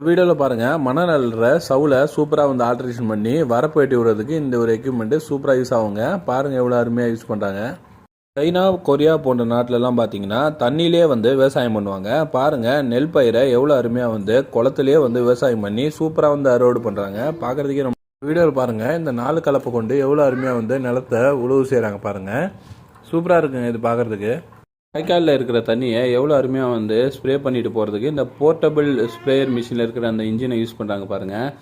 வீடியோவில் பாருங்கள் மணநல்ற சவுலை சூப்பராக வந்து ஆல்ட்ரேஷன் பண்ணி வரப்பு வெட்டி விடுறதுக்கு இந்த ஒரு எக்யூப்மெண்ட்டு சூப்பராக யூஸ் ஆகுங்க. பாருங்கள் எவ்வளோ அருமையாக யூஸ் பண்ணுறாங்க சைனா கொரியா போன்ற நாட்டிலலாம் பார்த்தீங்கன்னா தண்ணியிலே வந்து விவசாயம் பண்ணுவாங்க. பாருங்கள் நெல் பயிரை எவ்வளோ அருமையாக வந்து குளத்துலேயே வந்து விவசாயம் பண்ணி சூப்பராக வந்து அறுவடை பண்ணுறாங்க பார்க்குறதுக்கே ரொம்ப வீடியோவில் பாருங்கள் இந்த நாலு கலப்பை கொண்டு எவ்வளோ அருமையாக வந்து நிலத்தை உழவு செய்கிறாங்க பாருங்கள் சூப்பராக இருக்குங்க இது பார்க்குறதுக்கு வாய்க்காலில் இருக்கிற தண்ணியை எவ்வளோ அருமையாக வந்து ஸ்ப்ரே பண்ணிட்டு போகிறதுக்கு இந்த போர்ட்டபிள் ஸ்ப்ரேயர் மிஷினில் இருக்கிற அந்த இன்ஜினை யூஸ் பண்ணுறாங்க பாருங்கள்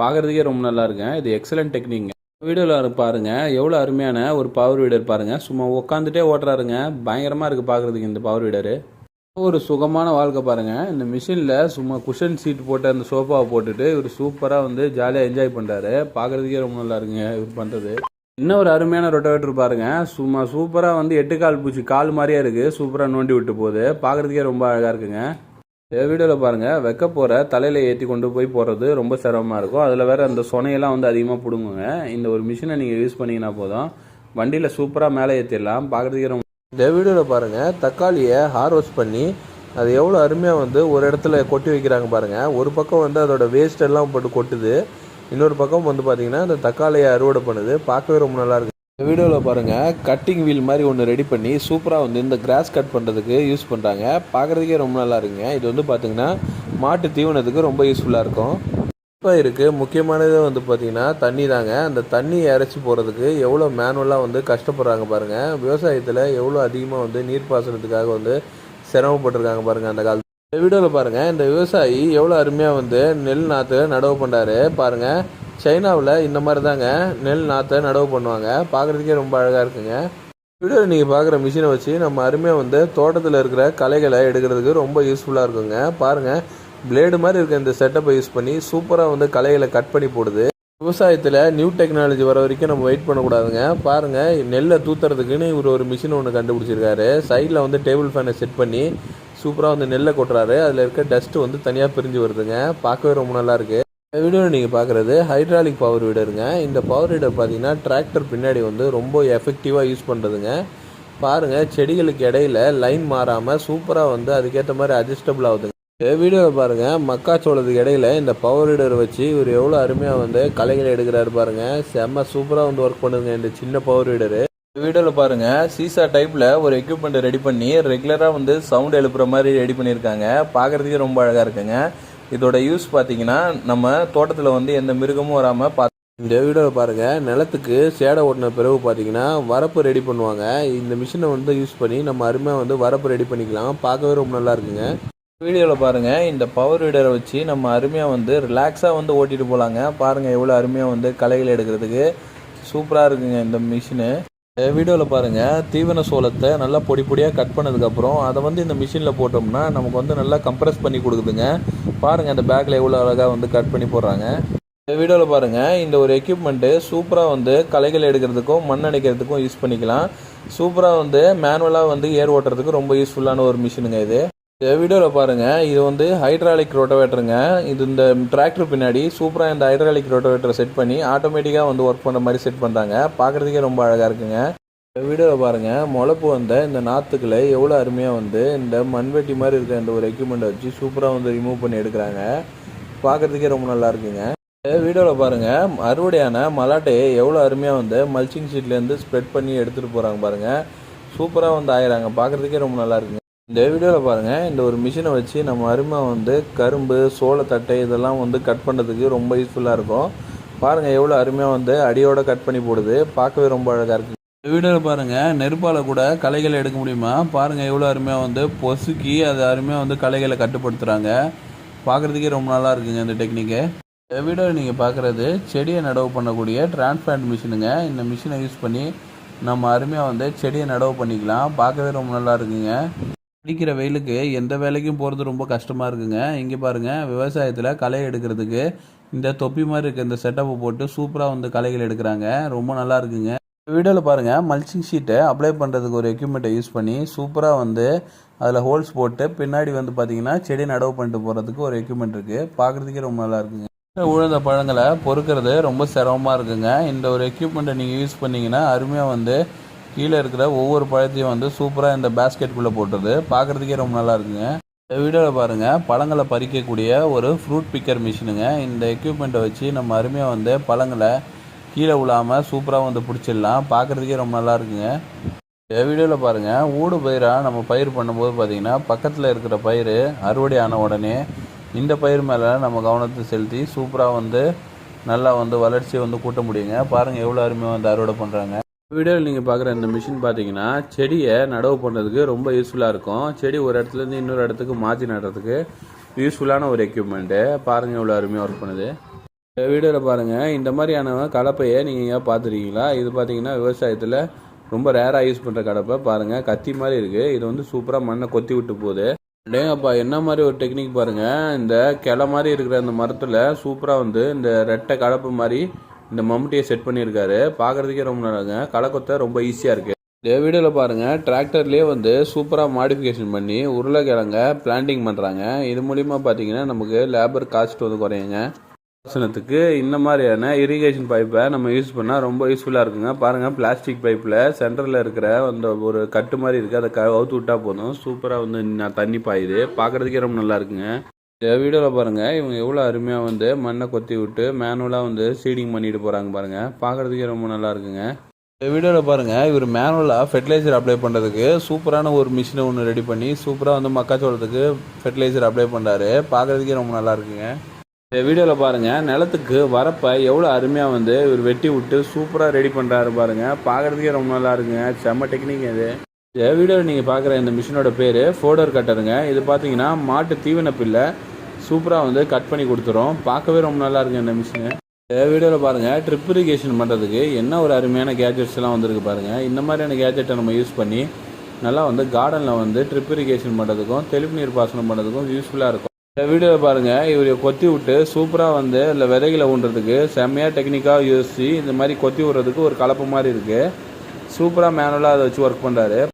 பார்க்குறதுக்கே ரொம்ப நல்லா இருக்குங்க. இது எக்ஸலண்ட் டெக்னிக்ங்க வீடியோவில் பாருங்கள் எவ்வளோ அருமையான ஒரு பவர் வீடர் பாருங்கள் சும்மா உட்காந்துட்டே ஓட்டுறாருங்க. பயங்கரமாக இருக்குது பார்க்குறதுக்கு இந்த பவர் வீடரு ஒரு சுகமான வாழ்க்கை பாருங்கள் இந்த மிஷினில் சும்மா குஷன் சீட் போட்டு அந்த சோஃபாவை போட்டுட்டு இவர் சூப்பராக வந்து ஜாலியாக என்ஜாய் பண்ணுறாரு பார்க்குறதுக்கே ரொம்ப நல்லா இருக்குங்க. இவர் பண்ணுறது இன்னும் ஒரு அருமையான ரொட்டவேட்டர் பாருங்க. சும்மா சூப்பராக வந்து எட்டு கால் பூச்சி கால் மாதிரியே இருக்குது சூப்பராக நோண்டி விட்டு போகுது. பார்க்குறதுக்கே ரொம்ப அழகாக இருக்குங்க. இந்த வீடியோவில் பாருங்கள் வைக்க போகிற தலையில் ஏற்றி கொண்டு போய் போடுறது ரொம்ப சிரமமாக இருக்கும். அதில் வேறு அந்த சொனையெல்லாம் வந்து அதிகமாக பிடுங்குங்க. இந்த ஒரு மிஷினை நீங்கள் யூஸ் பண்ணிங்கன்னா போதும். வண்டியில் சூப்பராக மேலே ஏற்றிடலாம் பார்க்குறதுக்கே ரொம்ப இந்த வீடியோவில் பாருங்கள் தக்காளியை ஹார்வெஸ்ட் பண்ணி அது எவ்வளோ அருமையாக வந்து ஒரு இடத்துல கொட்டி வைக்கிறாங்க பாருங்கள் ஒரு பக்கம் வந்து அதோட வேஸ்ட் எல்லாம் போட்டு கொட்டுது. இன்னொரு பக்கம் வந்து பார்த்தீங்கன்னா இந்த தக்காளியை அறுவடை பண்ணுது. பார்க்கவே ரொம்ப நல்லா இருக்கு. இந்த வீடியோவில் பாருங்கள் கட்டிங் வீல் மாதிரி ஒன்று ரெடி பண்ணி சூப்பராக வந்து இந்த கிராஸ் கட் பண்ணுறதுக்கு யூஸ் பண்ணுறாங்க பார்க்குறதுக்கே ரொம்ப நல்லா இருக்குங்க. இது வந்து பார்த்திங்கன்னா மாட்டு தீவனத்துக்கு ரொம்ப யூஸ்ஃபுல்லாக இருக்கும். இப்போ இருக்குது முக்கியமானது வந்து பார்த்தீங்கன்னா தண்ணி தாங்க. அந்த தண்ணி இறச்சி போகிறதுக்கு எவ்வளோ மேனுவலாக வந்து கஷ்டப்படுறாங்க பாருங்கள் விவசாயத்தில் எவ்வளோ அதிகமாக வந்து நீர்ப்பாசனத்துக்காக வந்து சிரமப்பட்டிருக்காங்க பாருங்கள் அந்த காலத்தில். இந்த வீடியோவில் பாருங்கள் இந்த விவசாயி எவ்வளோ அருமையாக வந்து நெல் நாற்று நடவு பண்ணுறாரு பாருங்கள் சைனாவில் இந்த மாதிரி தாங்க நெல் நாற்றை நடவு பண்ணுவாங்க. பார்க்குறதுக்கே ரொம்ப அழகாக இருக்குங்க. வீடியோவில் நீங்கள் பார்க்குற மிஷினை வச்சு நம்ம அருமையாக வந்து தோட்டத்தில் இருக்கிற களைகளை எடுக்கிறதுக்கு ரொம்ப யூஸ்ஃபுல்லாக இருக்குங்க. பாருங்கள் பிளேடு மாதிரி இருக்க இந்த செட்டப்பை யூஸ் பண்ணி சூப்பராக வந்து களைகளை கட் பண்ணி போடுது. விவசாயத்தில் நியூ டெக்னாலஜி வர வரைக்கும் நம்ம வெயிட் பண்ணக்கூடாதுங்க. பாருங்கள் நெல்லை தூத்துறதுக்குன்னு இவர் ஒரு மிஷின் ஒன்று கண்டுபிடிச்சிருக்காரு. சைடில் வந்து டேபிள் ஃபேனை செட் பண்ணி சூப்பராக வந்து நெல்லை கொட்டுறாரு. அதில் இருக்க டஸ்ட்டு வந்து தனியாக பிரிஞ்சு வருதுங்க. பார்க்கவே ரொம்ப நல்லா இருக்கு. இந்த வீடியோவில் நீங்கள் பார்க்குறது ஹைட்ராலிக் பவர் வீடருங்க இந்த பவர் வீடர் பார்த்தீங்கன்னா டிராக்டர் பின்னாடி வந்து ரொம்ப எஃபெக்டிவாக யூஸ் பண்ணுறதுங்க பாருங்கள் செடிகளுக்கு இடையில லைன் மாறாமல் சூப்பராக வந்து அதுக்கேற்ற மாதிரி அட்ஜஸ்டபிள் ஆகுதுங்க. வீடியோவில் பாருங்கள் மக்காச்சோளத்துக்கு இடையில இந்த பவர் வீடர் வச்சு இவர் எவ்வளோ அருமையாக வந்து கலைகளை எடுக்கிறாரு பாருங்கள் செம்ம சூப்பராக வந்து ஒர்க் பண்ணுதுங்க இந்த சின்ன பவர் வீடரு வீடியோவில் பாருங்க சீசா டைப்பில் ஒரு எக்யூப்மெண்ட் ரெடி பண்ணி ரெகுலராக வந்து சவுண்ட் எழுப்புற மாதிரி ரெடி பண்ணியிருக்காங்க பார்க்குறதுக்கே ரொம்ப அழகாக இருக்குங்க. இதோட யூஸ் பார்த்தீங்கன்னா நம்ம தோட்டத்தில் வந்து எந்த மிருகமும் வராமல் பார்த்து இந்த வீடியோவில் பாருங்கள் நிலத்துக்கு சேடை ஓட்டின பிறகு பார்த்தீங்கன்னா வரப்பு ரெடி பண்ணுவாங்க. இந்த மிஷினை வந்து யூஸ் பண்ணி நம்ம அருமையாக வந்து வரப்பு ரெடி பண்ணிக்கலாம். பார்க்கவே ரொம்ப நல்லா இருக்குங்க. வீடியோவில் பாருங்கள் இந்த பவர் வீடரை வச்சு நம்ம அருமையாக வந்து ரிலாக்ஸாக வந்து ஓட்டிட்டு போகலாங்க பாருங்கள் எவ்வளோ அருமையாக வந்து களைகள் எடுக்கிறதுக்கு. சூப்பராக இருக்குங்க இந்த மிஷினு வீடியோவில் பாருங்கள் தீவன சோளத்தை நல்லா பொடி பொடியாக கட் பண்ணதுக்கப்புறம் அதை வந்து இந்த மிஷினில் போட்டோம்னா நமக்கு வந்து நல்லா கம்ப்ரெஸ் பண்ணி கொடுக்குதுங்க. பாருங்கள் அந்த பேக்கில் எவ்வளோ அழகாக வந்து கட் பண்ணி போடுறாங்க. இந்த வீடியோவில் பாருங்கள் இந்த ஒரு எக்யூப்மெண்ட்டு சூப்பராக வந்து களைகள் எடுக்கிறதுக்கும் மண் அடைக்கிறதுக்கும் யூஸ் பண்ணிக்கலாம். சூப்பராக வந்து மேனுவலாக வந்து ஏர் ஓட்டுறதுக்கு ரொம்ப யூஸ்ஃபுல்லான ஒரு மிஷினுங்க இது. இந்த வீடியோவில் பாருங்கள் இது வந்து ஹைட்ராலிக் ரோட்டோவேட்டருங்க இது இந்த டிராக்டர் பின்னாடி சூப்பராக இந்த ஹைட்ராலிக் ரோட்டோவேட்டரை செட் பண்ணி ஆட்டோமேட்டிக்காக வந்து ஒர்க் பண்ணுற மாதிரி செட் பண்ணுறாங்க பார்க்குறதுக்கே ரொம்ப அழகாக இருக்குங்க. இந்த வீடியோவில் பாருங்கள் முளப்பு வந்த இந்த நாற்றுக்களை எவ்வளோ அருமையாக வந்து இந்த மண்வெட்டி மாதிரி இருக்க இந்த ஒரு எக்யூப்மெண்ட்டை வச்சு சூப்பராக வந்து ரிமூவ் பண்ணி எடுக்கிறாங்க. பார்க்குறதுக்கே ரொம்ப நல்லா இருக்குங்க. இந்த வீடியோவில் பாருங்கள் அறுவடையான மலாட்டையை எவ்வளோ அருமையாக வந்து மல்ச்சிங் ஷீட்லேருந்து ஸ்ப்ரெட் பண்ணி எடுத்துகிட்டு போகிறாங்க பாருங்கள் சூப்பராக வந்து ஆயிடுறாங்க பார்க்குறதுக்கே ரொம்ப நல்லா இருக்குங்க. இந்த வீடியோவில் பாருங்கள் இந்த ஒரு மிஷினை வச்சு நம்ம அருமையாக வந்து கரும்பு சோளத்தட்டை இதெல்லாம் வந்து கட் பண்ணுறதுக்கு ரொம்ப யூஸ்ஃபுல்லாக இருக்கும். பாருங்கள் எவ்வளோ அருமையாக வந்து அடியோட கட் பண்ணி போடுது. பார்க்கவே ரொம்ப அழகாக இருக்குது இந்த வீடியோவில் பாருங்கள் நெருப்பால் கூட களைகளை எடுக்க முடியுமா? பாருங்கள் எவ்வளோ அருமையாக வந்து பொசுக்கி அது அருமையாக வந்து களைகளை கட்டுப்படுத்துகிறாங்க பார்க்குறதுக்கே ரொம்ப நல்லா இருக்குங்க இந்த டெக்னிக்கு இந்த வீடியோவில் நீங்கள் பார்க்குறது செடியை நடவு பண்ணக்கூடிய டிரான்ஸ்பிளான்ட் மிஷினுங்க இந்த மிஷினை யூஸ் பண்ணி நம்ம அருமையாக வந்து செடியை நடவு பண்ணிக்கலாம். பார்க்கவே ரொம்ப நல்லா இருக்குங்க. அடிக்கிற வெயிலுக்கு எந்த வேலைக்கும் போகிறது ரொம்ப கஷ்டமாக இருக்குங்க. இங்கே பாருங்கள் விவசாயத்தில் களை எடுக்கிறதுக்கு இந்த தொப்பி மாதிரி இருக்க இந்த செட்டப்பை போட்டு சூப்பராக வந்து களைகள் எடுக்கிறாங்க. ரொம்ப நல்லா இருக்குங்க. வீடியோவில் பாருங்கள் மல்ச்சிங் ஷீட்டை அப்ளை பண்ணுறதுக்கு ஒரு எக்யூப்மெண்ட்டை யூஸ் பண்ணி சூப்பராக வந்து அதில் ஹோல்ஸ் போட்டு பின்னாடி வந்து பார்த்தீங்கன்னா செடி நடவு பண்ணிட்டு போகிறதுக்கு ஒரு எக்யூப்மெண்ட் இருக்குது பார்க்குறதுக்கே ரொம்ப நல்லா இருக்குங்க. உழுந்த பழங்களை பொறுக்கிறது ரொம்ப சிரமமாக இருக்குங்க. இந்த ஒரு எக்யூப்மெண்ட்டை நீங்கள் யூஸ் பண்ணிங்கன்னா அருமையாக வந்து கீழே இருக்கிற ஒவ்வொரு பழத்தையும் வந்து சூப்பராக இந்த பேஸ்கெட்குள்ளே போட்டுருது பார்க்குறதுக்கே ரொம்ப நல்லா இருக்குங்க. இந்த வீடியோவில் பாருங்கள் பழங்களை பறிக்கக்கூடிய ஒரு ஃப்ரூட் பிக்கர் மிஷினுங்க இந்த எக்யூப்மெண்ட்டை வச்சு நம்ம அருமையாக வந்து பழங்களை கீழே விழாமல் சூப்பராக வந்து பிடிச்சிடலாம். பார்க்குறதுக்கே ரொம்ப நல்லா இருக்குங்க. இந்த வீடியோவில் பாருங்கள் ஊடு பயிராக நம்ம பயிர் பண்ணும்போது பார்த்தீங்கன்னா பக்கத்தில் இருக்கிற பயிர் அறுவடை ஆன உடனே இந்த பயிர் மேலே நம்ம கவனத்தை செலுத்தி சூப்பராக வந்து நல்லா வந்து வளர்ச்சியை வந்து கூட்ட முடியுங்க. பாருங்கள் எவ்வளோ அருமையாக வந்து அறுவடை பண்ணுறாங்க வீடியோவில் நீங்கள் பார்க்குற இந்த மிஷின் பார்த்தீங்கன்னா செடியை நடவு பண்ணுறதுக்கு ரொம்ப யூஸ்ஃபுல்லாக இருக்கும். செடி ஒரு இடத்துலேருந்து இன்னொரு இடத்துக்கு மாற்றி நடுறதுக்கு யூஸ்ஃபுல்லான ஒரு எக்யூப்மெண்ட்டு பாருங்கள் எவ்வளோ அருமையாக ஒர்க் பண்ணுது. இந்த வீடியோவில் பாருங்கள் இந்த மாதிரியான கலப்பையை நீங்கள் எங்கேயா பார்த்துருக்கீங்களா? இது பார்த்தீங்கன்னா விவசாயத்தில் ரொம்ப ரேராக யூஸ் பண்ணுற கலப்பை. பாருங்கள் கத்தி மாதிரி இருக்குது இது வந்து சூப்பராக மண்ணை கொத்தி விட்டு போகுது. டேங்கப்பா என்ன மாதிரி ஒரு டெக்னிக் பாருங்கள் இந்த கிளை மாதிரி இருக்கிற அந்த மரத்தில் சூப்பராக வந்து இந்த ரெட்டை கலப்பு மாதிரி இந்த மம்முட்டியை செட் பண்ணியிருக்காரு. பார்க்குறதுக்கே ரொம்ப நல்லாங்க களை கொத்த ரொம்ப ஈஸியாக இருக்குது இந்த வீடியோவில் பாருங்கள் டிராக்டர்லேயே வந்து சூப்பராக மாடிஃபிகேஷன் பண்ணி உருளைக்கிழங்க பிளான்டிங் பண்ணுறாங்க இது மூலிமா பார்த்தீங்கன்னா நமக்கு லேபர் காஸ்ட் வந்து குறையுங்க. பாசனத்துக்கு இந்த மாதிரியான இரிகேஷன் பைப்பை நம்ம யூஸ் பண்ணால் ரொம்ப யூஸ்ஃபுல்லாக இருக்குங்க. பாருங்கள் பிளாஸ்டிக் பைப்பில் சென்டரில் இருக்கிற அந்த ஒரு கட்டு மாதிரி இருக்குது அதை க அவுத்து விட்டால் போதும். சூப்பராக வந்து தண்ணி பாயுது. பார்க்குறதுக்கே ரொம்ப நல்லா இருக்குங்க. இந்த வீடியோவில் பாருங்கள் இவங்க எவ்வளோ அருமையாக வந்து மண்ணை கொத்தி விட்டு மேனுவலாக வந்து சீடிங் பண்ணிட்டு போகிறாங்க பாருங்கள் பார்க்குறதுக்கே ரொம்ப நல்லா இருக்குங்க. இந்த வீடியோவில் பாருங்கள் இவர் மேனுவலாக ஃபெர்டிலைசர் அப்ளை பண்ணுறதுக்கு சூப்பரான ஒரு மிஷினை ஒன்று ரெடி பண்ணி சூப்பராக வந்து மக்காச்சோளத்துக்கு ஃபெர்டிலைசர் அப்ளை பண்ணுறாரு பார்க்குறதுக்கே ரொம்ப நல்லா இருக்குங்க. இந்த வீடியோவில் பாருங்கள் நிலத்துக்கு வரப்போ எவ்வளோ அருமையாக வந்து இவர் வெட்டி விட்டு சூப்பராக ரெடி பண்ணுறாரு பாருங்கள் பார்க்குறதுக்கே ரொம்ப நல்லா இருக்குங்க. செம்ம டெக்னிக் இது. இந்த வீடியோவில் நீங்கள் பார்க்குற இந்த மிஷினோட பேர் ஃபோடர் கட்டருங்க இது பார்த்தீங்கன்னா மாட்டு தீவன பில்லை சூப்பராக வந்து கட் பண்ணி கொடுத்துரும் பார்க்கவே ரொம்ப நல்லா இருக்குங்க இந்த மிஷினு இந்த வீடியோவில் பாருங்கள் ட்ரிப் இரிகேஷன் பண்ணுறதுக்கு என்ன ஒரு அருமையான கேஜெட்ஸ்லாம் வந்திருக்கு பாருங்கள் இந்த மாதிரியான கேஜெட்டை நம்ம யூஸ் பண்ணி நல்லா வந்து கார்டனில் வந்து ட்ரிப் இரிகேஷன் பண்ணுறதுக்கும் தெளிப்பு நீர் பாசனம் பண்ணுறதுக்கும் யூஸ்ஃபுல்லாக இருக்கும். இந்த வீடியோவில் பாருங்கள் இவர் கொத்தி விட்டு சூப்பராக வந்து இல்லை விதைகளை ஊன்றதுக்கு செம்மையாக டெக்னிக்காக யோசிச்சு இந்த மாதிரி கொத்தி விடுறதுக்கு ஒரு கலப்பு மாதிரி இருக்குது சூப்பராக மேனுவலாக அதை வச்சு ஒர்க் பண்ணுறாரு